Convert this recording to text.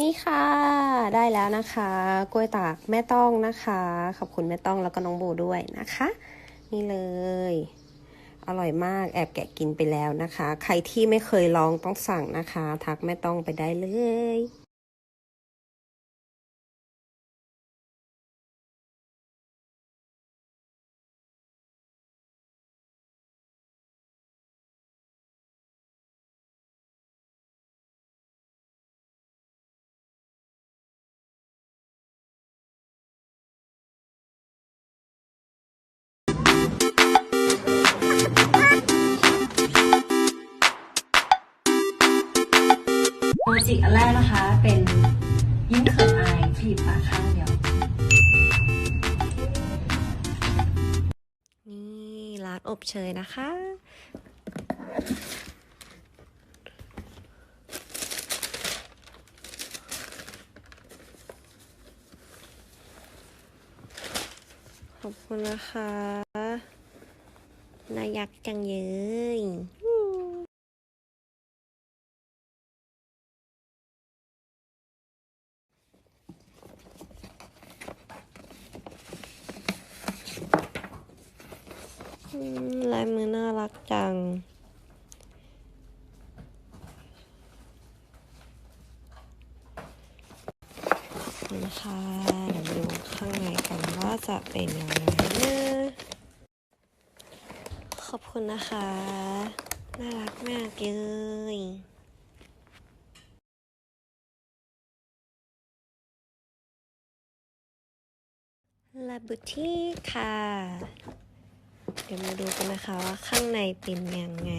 นี่ค่ะ ได้แล้วนะคะ กล้วยตากแม่ต้องนะคะ ขอบคุณแม่ต้องแล้วก็น้องโบด้วยนะคะ นี่เลย อร่อยมากแอบแกะกินไปแล้วนะคะ ใครที่ไม่เคยลองต้องสั่งนะคะ ทักแม่ต้องไปได้เลย โปรเจกต์อันแรกนะคะเป็นยิ้มเขินอายผีบปากข้างเดียว นี่ร้านอบเชยนะคะ ขอบคุณนะคะ น่ายักจังเย้ย ลายมือน่ารักจังนะคะเดี๋ยวดูข้างในกันว่าจะเป็นยังไงนะขอบคุณนะคะ น่ารักมากเลยลาบูทีค่ะ เดี๋ยวมาดูกันนะคะว่าข้างในเป็นยังไง